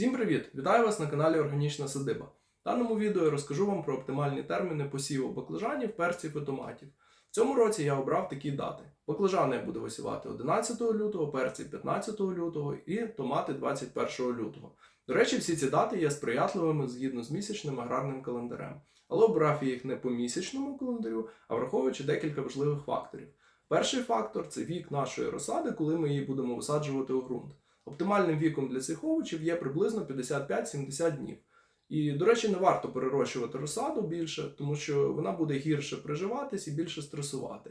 Всім привіт! Вітаю вас на каналі Органічна Садиба. В даному відео я розкажу вам про оптимальні терміни посіву баклажанів, перців і томатів. В цьому році я обрав такі дати. Баклажани я буду висівати 11 лютого, перці 15 лютого і томати 21 лютого. До речі, всі ці дати є сприятливими згідно з місячним аграрним календарем. Але обрав я їх не по місячному календарю, а враховуючи декілька важливих факторів. Перший фактор це вік нашої розсади, коли ми її будемо висаджувати у ґрунт. Оптимальним віком для цих овочів є приблизно 55-70 днів. І, до речі, не варто перерощувати розсаду більше, тому що вона буде гірше приживатись і більше стресувати.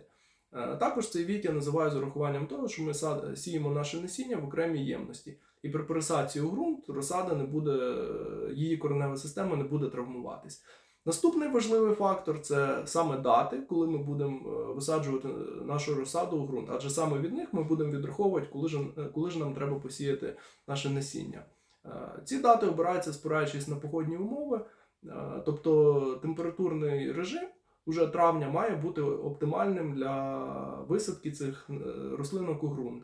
Е, Також цей вік я називаю з урахуванням того, що ми сіємо наше насіння в окремій ємності. І при пересадці у ґрунт розсада не буде, е, її коренева система не буде травмуватись. Наступний важливий фактор це саме дати, коли ми будемо е, висаджувати нашу розсаду у ґрунт. Адже саме від них ми будемо відраховувати, коли ж, е, коли ж нам треба посіяти наше насіння. Е, Ці дати обираються спираючись на погодні умови, тобто температурний режим уже травня має бути оптимальним для висадки цих рослинок у ґрунт.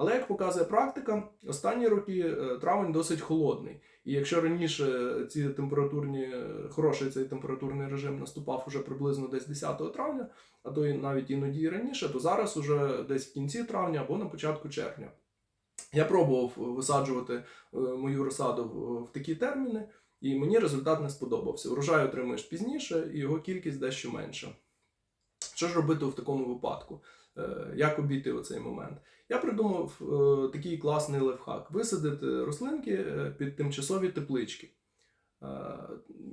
Але як показує практика, останні роки е, травень досить холодний. І якщо раніше ці температурні, е, хороший цей температурний режим наступав уже приблизно десь 10 травня, а то і навіть іноді і раніше, то зараз уже десь в кінці травня або на початку червня. Я пробував висаджувати е, мою розсаду в- такі терміни, і мені результат не сподобався. Урожай отримуєш пізніше, і його кількість дещо менша. Що ж робити в такому випадку? Е, Як обійти оцей момент? Я придумав е, такий класний лайфхак: висадити рослинки е, під тимчасові теплички.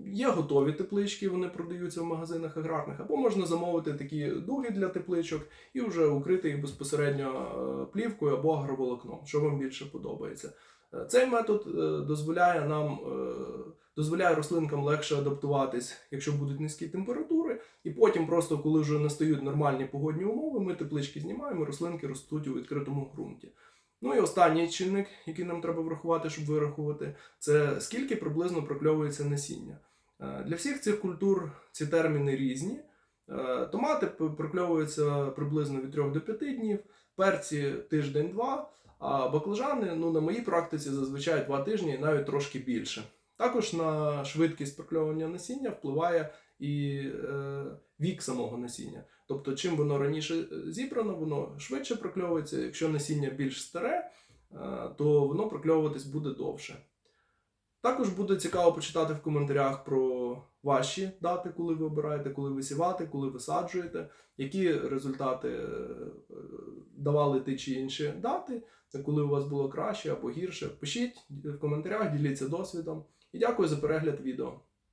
Є готові теплички, вони продаються в магазинах аграрних, або можна замовити такі дуги для тепличок і вже укрити їх безпосередньо плівкою або агроволокном, що вам більше подобається. Цей метод дозволяє нам дозволяє рослинкам легше адаптуватись, якщо будуть низькі температури, і потім, просто коли вже настають нормальні погодні умови, ми теплички знімаємо, рослинки ростуть у відкритому ґрунті. Ну і останній чинник, який нам треба врахувати, щоб вирахувати, це скільки приблизно прокльовується насіння. Е, Для всіх цих культур ці терміни різні. Е, Томати прокльовуються приблизно від 3 до 5 днів, перці тиждень-два, а баклажани, ну, на моїй практиці зазвичай 2 тижні і навіть трошки більше. Також на швидкість прокльовування насіння впливає і е, вік самого насіння. Тобто, чим воно раніше е, зібрано, воно швидше прокльовується. Якщо насіння більш старе, е, то воно прокльовуватись буде довше. Також буде цікаво почитати в коментарях про ваші дати, коли ви обираєте, коли висівати, коли висаджуєте, які результати е, давали ті чи інші дати, коли у вас було краще або гірше. Пишіть в коментарях, діліться досвідом. І дякую за перегляд відео.